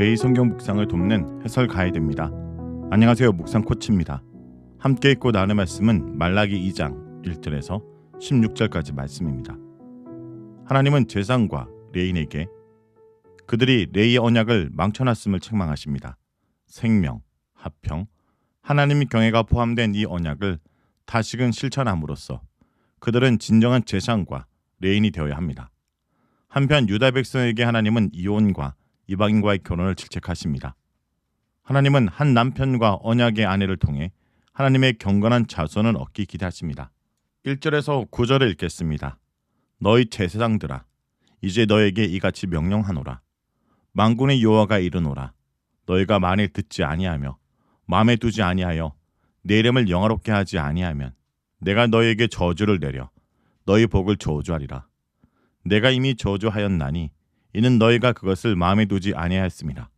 매일 성경 묵상을 돕는 해설 가이드입니다. 안녕하세요. 묵상 코치입니다. 함께 읽고 나눌 말씀은 말라기 2장 1절에서 16절까지 말씀입니다. 하나님은 제상과 레인에게 그들이 레이의 언약을 망쳐놨음을 책망하십니다. 생명, 화평, 하나님의 경애가 포함된 이 언약을 다시금 실천함으로써 그들은 진정한 제상과 레인이 되어야 합니다. 한편 유다 백성에게 하나님은 이혼과 이방인과의 결혼을 질책하십니다. 하나님은 한 남편과 언약의 아내를 통해 하나님의 경건한 자손을 얻기 기대하십니다. 1절에서 9절을 읽겠습니다. 너희 제사장들아 이제 너에게 이같이 명령하노라 만군의 여호와가 이르노라 너희가 만일 듣지 아니하며 마음에 두지 아니하여 내 이름을 영화롭게 하지 아니하면 내가 너희에게 저주를 내려 너희 복을 저주하리라 내가 이미 저주하였나니 이는 너희가 그것을 마음에 두지 아니하였습니다.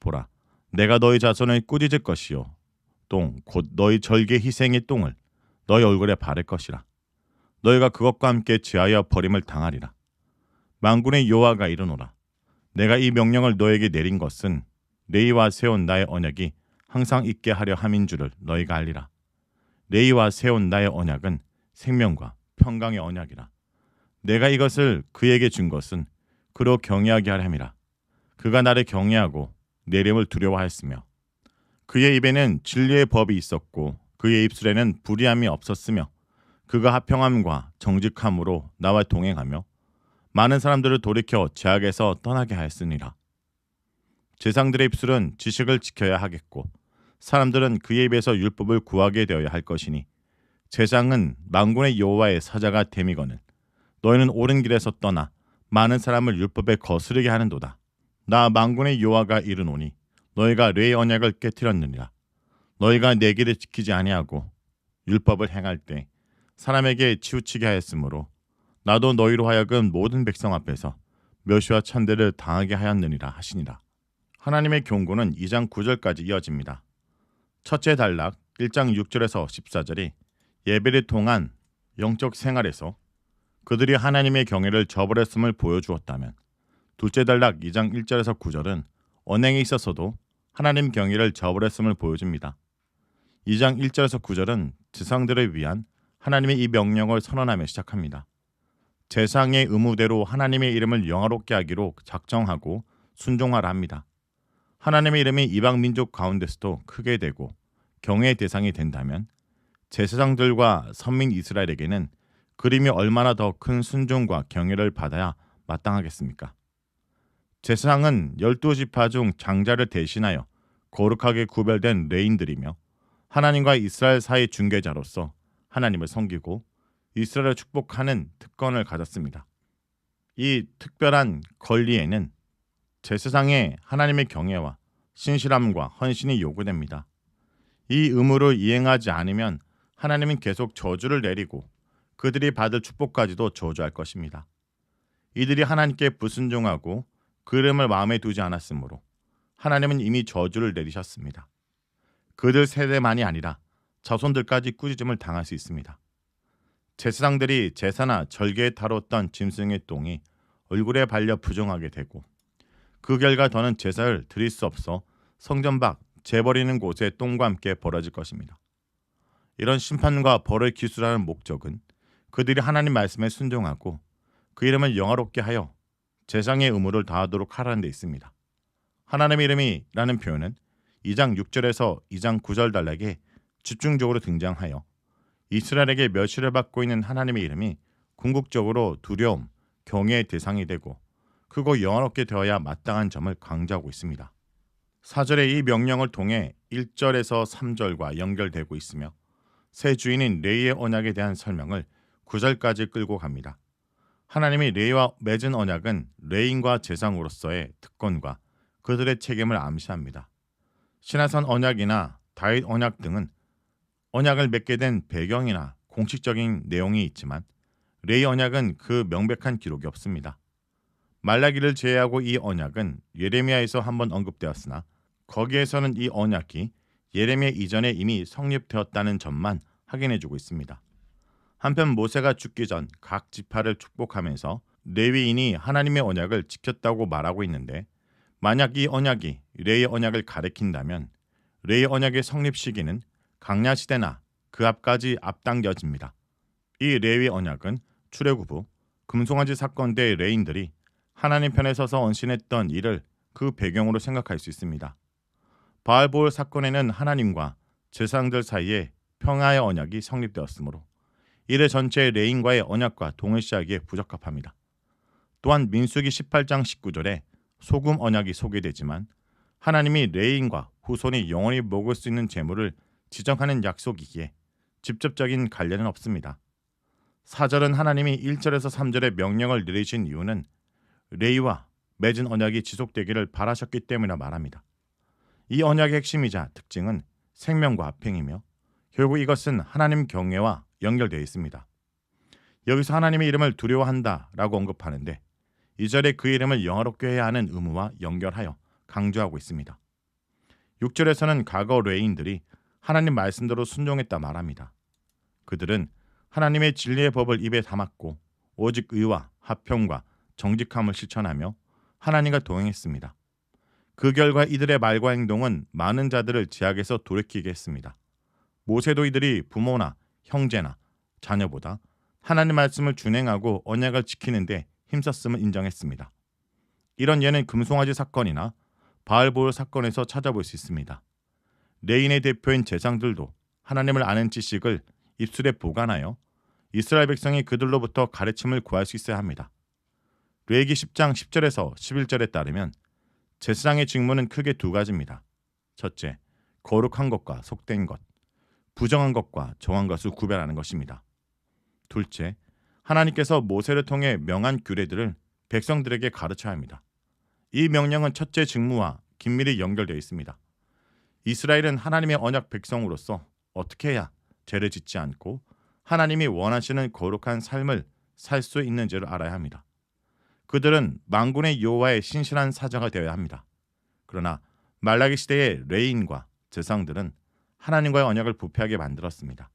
보라 내가 너희 자손을 꾸짖을 것이요. 똥 곧 너희 절개 희생의 똥을 너희 얼굴에 바를 것이라. 너희가 그것과 함께 지하여 버림을 당하리라. 만군의 여호와가 이르노라. 내가 이 명령을 너에게 내린 것은 레이와 세운 나의 언약이 항상 있게 하려 함인 줄을 너희가 알리라. 레이와 세운 나의 언약은 생명과 평강의 언약이라. 내가 이것을 그에게 준 것은 그로 경외하게 하려 함이라 그가 나를 경외하고 내 이름을 두려워하였으며 그의 입에는 진리의 법이 있었고 그의 입술에는 불의함이 없었으며 그가 합평함과 정직함으로 나와 동행하며 많은 사람들을 돌이켜 죄악에서 떠나게 하였으니라. 제상들의 입술은 지식을 지켜야 하겠고 사람들은 그의 입에서 율법을 구하게 되어야 할 것이니 제상은 망군의 여호와의 사자가 됨이거늘 너희는 옳은 길에서 떠나 많은 사람을 율법에 거스르게 하는도다. 나 망군의 여호와가 이르노니 너희가 레의 언약을 깨뜨렸느니라. 너희가 내 길을 지키지 아니하고 율법을 행할 때 사람에게 치우치게 하였으므로 나도 너희로 하여금 모든 백성 앞에서 멸시와 천대를 당하게 하였느니라 하시니라. 하나님의 경고는 2장 9절까지 이어집니다. 첫째 단락 1장 6절에서 14절이 예배를 통한 영적 생활에서 그들이 하나님의 경외를 저버렸음을 보여주었다면 둘째 단락 2장 1절에서 9절은 언행에 있어서도 하나님 경외를 저버렸음을 보여줍니다. 2장 1절에서 9절은 지상들을 위한 하나님의 이 명령을 선언하며 시작합니다. 제상의 의무대로 하나님의 이름을 영화롭게 하기로 작정하고 순종하라 합니다. 하나님의 이름이 이방 민족 가운데서도 크게 되고 경외의 대상이 된다면 제사장들과 선민 이스라엘에게는 그림이 얼마나 더 큰 순종과 경외를 받아야 마땅하겠습니까? 제사장은 열두 지파 중 장자를 대신하여 거룩하게 구별된 레인들이며 하나님과 이스라엘 사이 중개자로서 하나님을 섬기고 이스라엘을 축복하는 특권을 가졌습니다. 이 특별한 권리에는 제사장의 하나님의 경외와 신실함과 헌신이 요구됩니다. 이 의무를 이행하지 않으면 하나님은 계속 저주를 내리고 그들이 받을 축복까지도 저주할 것입니다. 이들이 하나님께 불순종하고 그 이름을 마음에 두지 않았으므로 하나님은 이미 저주를 내리셨습니다. 그들 세대만이 아니라 자손들까지 꾸짖음을 당할 수 있습니다. 제사장들이 제사나 절개에 다뤘던 짐승의 똥이 얼굴에 발려 부정하게 되고 그 결과 더는 제사를 드릴 수 없어 성전 밖 재버리는 곳에 똥과 함께 벌어질 것입니다. 이런 심판과 벌을 기술하는 목적은 그들이 하나님 말씀에 순종하고 그 이름을 영화롭게 하여 제상의 의무를 다하도록 하라는 데 있습니다. 하나님의 이름이라는 표현은 2장 6절에서 2장 9절 단락에 집중적으로 등장하여 이스라엘에게 멸시를 받고 있는 하나님의 이름이 궁극적으로 두려움, 경외의 대상이 되고 크고 영원롭게 되어야 마땅한 점을 강조하고 있습니다. 사절의 이 명령을 통해 1절에서 3절과 연결되고 있으며 새 주인인 레이의 언약에 대한 설명을 9절까지 끌고 갑니다. 하나님이 레이와 맺은 언약은 레인과 제상으로서의 특권과 그들의 책임을 암시합니다. 신하선 언약이나 다윗 언약 등은 언약을 맺게 된 배경이나 공식적인 내용이 있지만 레이 언약은 그 명백한 기록이 없습니다. 말라기를 제외하고 이 언약은 예레미야에서 한번 언급되었으나 거기에서는 이 언약이 예레미야 이전에 이미 성립되었다는 점만 확인해주고 있습니다. 한편 모세가 죽기 전 각 지파를 축복하면서 레위인이 하나님의 언약을 지켰다고 말하고 있는데 만약 이 언약이 레의 언약을 가리킨다면 레의 언약의 성립 시기는 강야 시대나 그 앞까지 앞당겨집니다. 이 레위 언약은 출애굽 후 금송아지 사건 때 레인들이 하나님 편에 서서 언신했던 일을 그 배경으로 생각할 수 있습니다. 바알볼 사건에는 하나님과 제사장들 사이에 평화의 언약이 성립되었으므로 이래 전체 레인과의 언약과 동일시하기에 부적합합니다. 또한 민수기 18장 19절에 소금 언약이 소개되지만 하나님이 레인과 후손이 영원히 먹을 수 있는 재물을 지정하는 약속이기에 직접적인 관련은 없습니다. 4절은 하나님이 1절에서 3절의 명령을 내리신 이유는 레이와 맺은 언약이 지속되기를 바라셨기 때문이라 말합니다. 이 언약의 핵심이자 특징은 생명과 합행이며 결국 이것은 하나님 경외와 연결되어 있습니다. 여기서 하나님의 이름을 두려워한다라고 언급하는데 이 절에 그 이름을 영화롭게 해야 하는 의무와 연결하여 강조하고 있습니다. 6절에서는 과거 레인들이 하나님 말씀대로 순종했다 말합니다. 그들은 하나님의 진리의 법을 입에 담았고 오직 의와 화평과 정직함을 실천하며 하나님과 동행했습니다. 그 결과 이들의 말과 행동은 많은 자들을 제약에서 돌이키게 했습니다. 모세도 이들이 부모나 형제나 자녀보다 하나님 말씀을 준행하고 언약을 지키는데 힘썼음을 인정했습니다. 이런 예는 금송아지 사건이나 바알보올 사건에서 찾아볼 수 있습니다. 레인의 대표인 제상들도 하나님을 아는 지식을 입술에 보관하여 이스라엘 백성이 그들로부터 가르침을 구할 수 있어야 합니다. 레기 10장 10절에서 11절에 따르면 제사장의 직무는 크게 두 가지입니다. 첫째, 거룩한 것과 속된 것, 부정한 것과 정한 것을 구별하는 것입니다. 둘째, 하나님께서 모세를 통해 명한 규례들을 백성들에게 가르쳐야 합니다. 이 명령은 첫째 직무와 긴밀히 연결되어 있습니다. 이스라엘은 하나님의 언약 백성으로서 어떻게 해야 죄를 짓지 않고 하나님이 원하시는 거룩한 삶을 살 수 있는지를 알아야 합니다. 그들은 망군의 여호와의 신실한 사자가 되어야 합니다. 그러나 말라기 시대의 레인과 제상들은 하나님과의 언약을 부패하게 만들었습니다.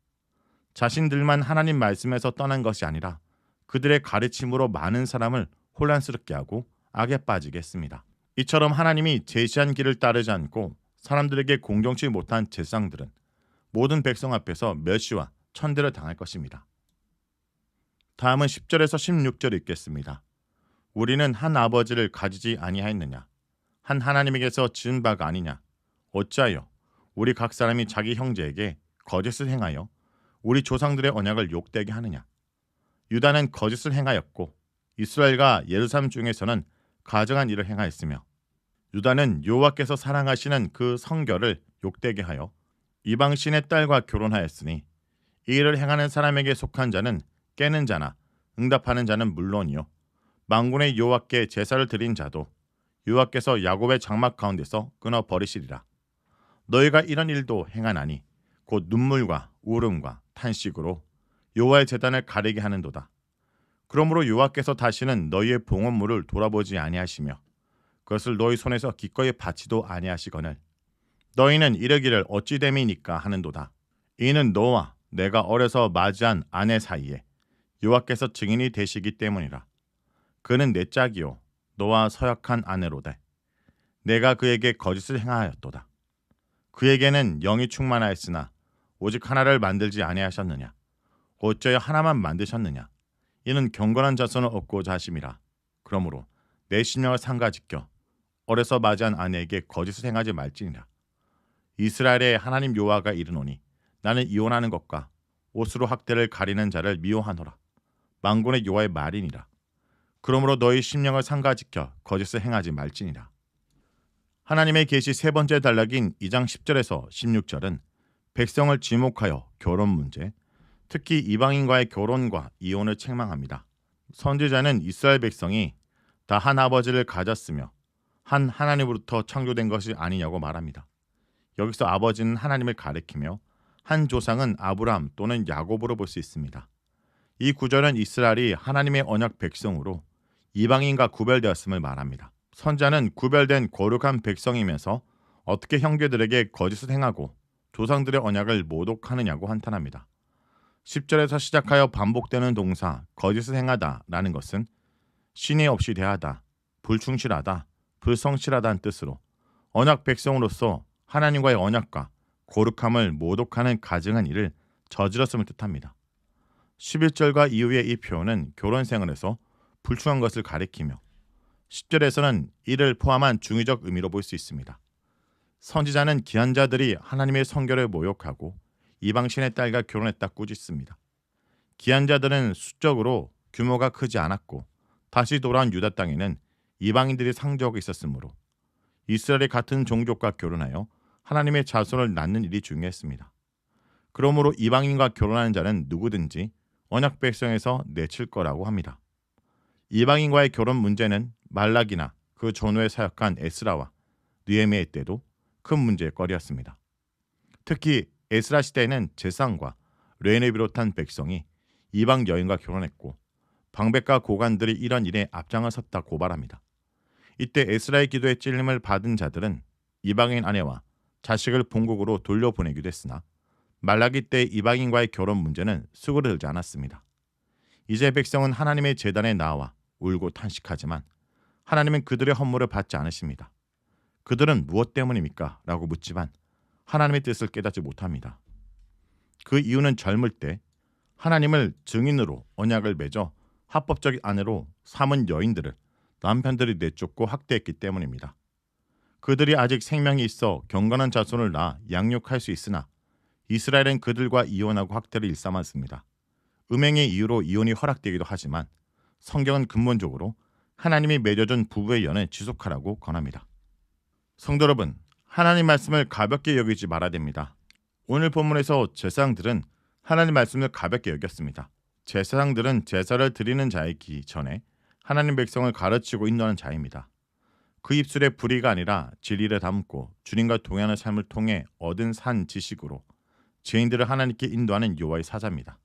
자신들만 하나님 말씀에서 떠난 것이 아니라 그들의 가르침으로 많은 사람을 혼란스럽게 하고 악에 빠지게 했습니다. 이처럼 하나님이 제시한 길을 따르지 않고 사람들에게 공경치 못한 제상들은 모든 백성 앞에서 멸시와 천대를 당할 것입니다. 다음은 10절에서 16절 읽겠습니다. 우리는 한 아버지를 가지지 아니하였느냐 한 하나님에게서 지은 바가 아니냐 어찌하여 우리 각 사람이 자기 형제에게 거짓을 행하여 우리 조상들의 언약을 욕되게 하느냐 유다는 거짓을 행하였고 이스라엘과 예루살렘 중에서는 가정한 일을 행하였으며 유다는 여호와께서 사랑하시는 그 성결을 욕되게 하여 이방 신의 딸과 결혼하였으니 이 일을 행하는 사람에게 속한 자는 깨는 자나 응답하는 자는 물론이요 망군의 여호와께 제사를 드린 자도 여호와께서 야곱의 장막 가운데서 끊어 버리시리라. 너희가 이런 일도 행하나니 곧 눈물과 울음과 탄식으로 여호와의 제단을 가리게 하는도다. 그러므로 여호와께서 다시는 너희의 봉헌물을 돌아보지 아니하시며 그것을 너희 손에서 기꺼이 받지도 아니하시거늘 너희는 이르기를 어찌 됨이니까 하는도다. 이는 너와 내가 어려서 맞이한 아내 사이에 여호와께서 증인이 되시기 때문이라. 그는 내 짝이요 너와 서약한 아내로되 내가 그에게 거짓을 행하였도다. 그에게는 영이 충만하였으나 오직 하나를 만들지 아니하셨느냐? 어쩌여 하나만 만드셨느냐? 이는 경건한 자손을 얻고자 하심이라. 그러므로 내 신령을 상가 지켜 어려서 맞이한 아내에게 거짓을 행하지 말지니라. 이스라엘의 하나님 요하가 이르노니 나는 이혼하는 것과 옷으로 학대를 가리는 자를 미워하노라. 망군의 요하의 말이니라. 그러므로 너희 심령을 상가 지켜 거짓을 행하지 말지니라. 하나님의 계시 세 번째 단락인 2장 10절에서 16절은 백성을 지목하여 결혼 문제, 특히 이방인과의 결혼과 이혼을 책망합니다. 선지자는 이스라엘 백성이 다 한 아버지를 가졌으며 한 하나님으로부터 창조된 것이 아니냐고 말합니다. 여기서 아버지는 하나님을 가리키며 한 조상은 아브라함 또는 야곱으로 볼 수 있습니다. 이 구절은 이스라엘이 하나님의 언약 백성으로 이방인과 구별되었음을 말합니다. 선자는 구별된 거룩한 백성이면서 어떻게 형제들에게 거짓을 행하고 조상들의 언약을 모독하느냐고 한탄합니다. 10절에서 시작하여 반복되는 동사 거짓을 행하다라는 것은 신의 없이 대하다, 불충실하다, 불성실하다는 뜻으로 언약 백성으로서 하나님과의 언약과 거룩함을 모독하는 가증한 일을 저질렀음을 뜻합니다. 11절과 이후의 이 표현은 결혼 생활에서 불충한 것을 가리키며 10절에서는 이를 포함한 중의적 의미로 볼 수 있습니다. 선지자는 귀한 자들이 하나님의 성결을 모욕하고 이방신의 딸과 결혼했다 꾸짖습니다. 귀한 자들은 수적으로 규모가 크지 않았고 다시 돌아온 유다 땅에는 이방인들이 상주하고 있었으므로 이스라엘의 같은 종족과 결혼하여 하나님의 자손을 낳는 일이 중요했습니다. 그러므로 이방인과 결혼하는 자는 누구든지 언약 백성에서 내칠 거라고 합니다. 이방인과의 결혼 문제는 말락이나 그 전후에 사역한 에스라와 느헤미야 때도 큰 문제거리였습니다. 특히 에스라 시대에는 제상과 레인을 비롯한 백성이 이방 여인과 결혼했고 방백과 고관들이 이런 일에 앞장을 섰다 고발합니다. 이때 에스라의 기도에 찔림을 받은 자들은 이방인 아내와 자식을 본국으로 돌려보내기도 했으나 말라기 때 이방인과의 결혼 문제는 수그러들지 않았습니다. 이제 백성은 하나님의 재단에 나와 울고 탄식하지만 하나님은 그들의 헌물을 받지 않으십니다. 그들은 무엇 때문입니까? 라고 묻지만 하나님의 뜻을 깨닫지 못합니다. 그 이유는 젊을 때 하나님을 증인으로 언약을 맺어 합법적 아내로 삼은 여인들을 남편들이 내쫓고 학대했기 때문입니다. 그들이 아직 생명이 있어 경건한 자손을 낳아 양육할 수 있으나 이스라엘은 그들과 이혼하고 학대를 일삼았습니다. 음행의 이유로 이혼이 허락되기도 하지만 성경은 근본적으로 하나님이 맺어준 부부의 연을 지속하라고 권합니다. 성도 여러분, 하나님 말씀을 가볍게 여기지 말아야 됩니다. 오늘 본문에서 제사장들은 하나님 말씀을 가볍게 여겼습니다. 제사장들은 제사를 드리는 자이기 전에 하나님 백성을 가르치고 인도하는 자입니다. 그 입술에 불의가 아니라 진리를 담고 주님과 동행하는 삶을 통해 얻은 산 지식으로 죄인들을 하나님께 인도하는 요하의 사자입니다.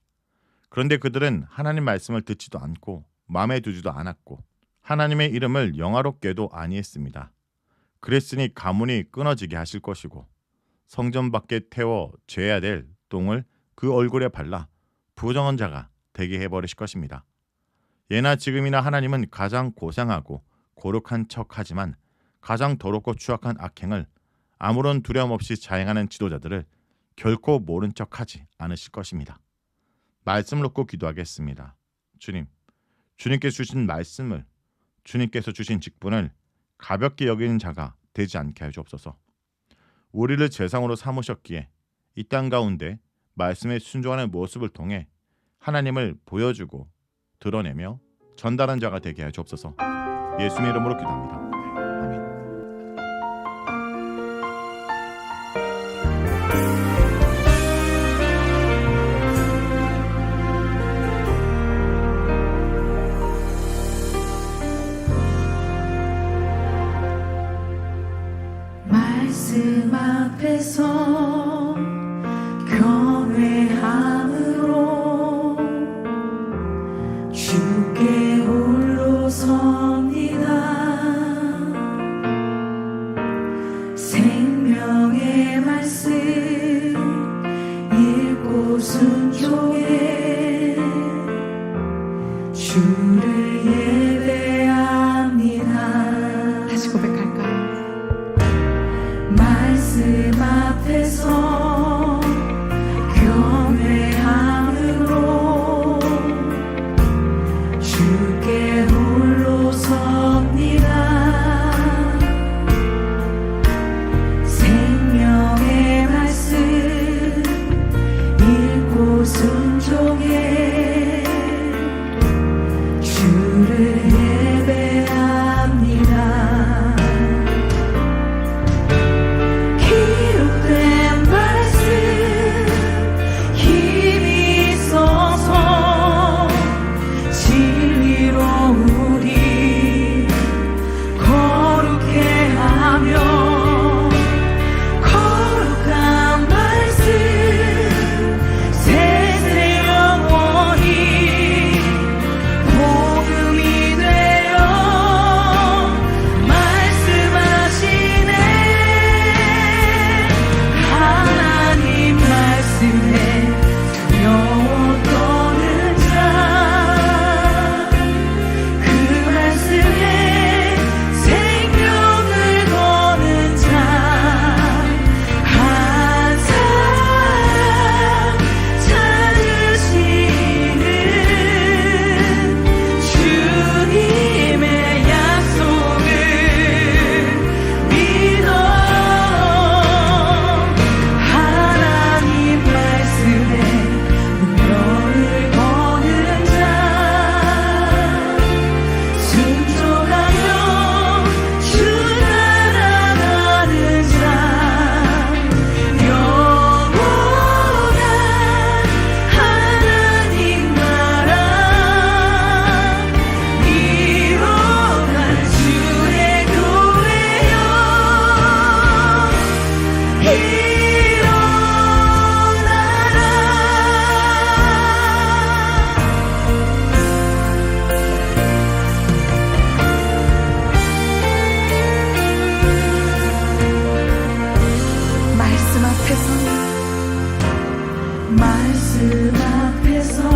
그런데 그들은 하나님 말씀을 듣지도 않고 마음에 두지도 않았고 하나님의 이름을 영화롭게도 아니했습니다. 그랬으니 가문이 끊어지게 하실 것이고 성전 밖에 태워 죄야 될 똥을 그 얼굴에 발라 부정한 자가 되게 해버리실 것입니다. 예나 지금이나 하나님은 가장 고상하고 고룩한 척하지만 가장 더럽고 추악한 악행을 아무런 두려움 없이 자행하는 지도자들을 결코 모른 척하지 않으실 것입니다. 말씀을 놓고 기도하겠습니다. 주님, 주님께서 주신 말씀을 주님께서 주신 직분을 가볍게 여기는 자가 되지 않게 하여 주옵소서. 우리를 재상으로 삼으셨기에 이 땅 가운데 말씀에 순종하는 모습을 통해 하나님을 보여주고 드러내며 전달한 자가 되게 하여 주옵소서. 예수님의 이름으로 기도합니다. 말씀 앞에서 그 앞에서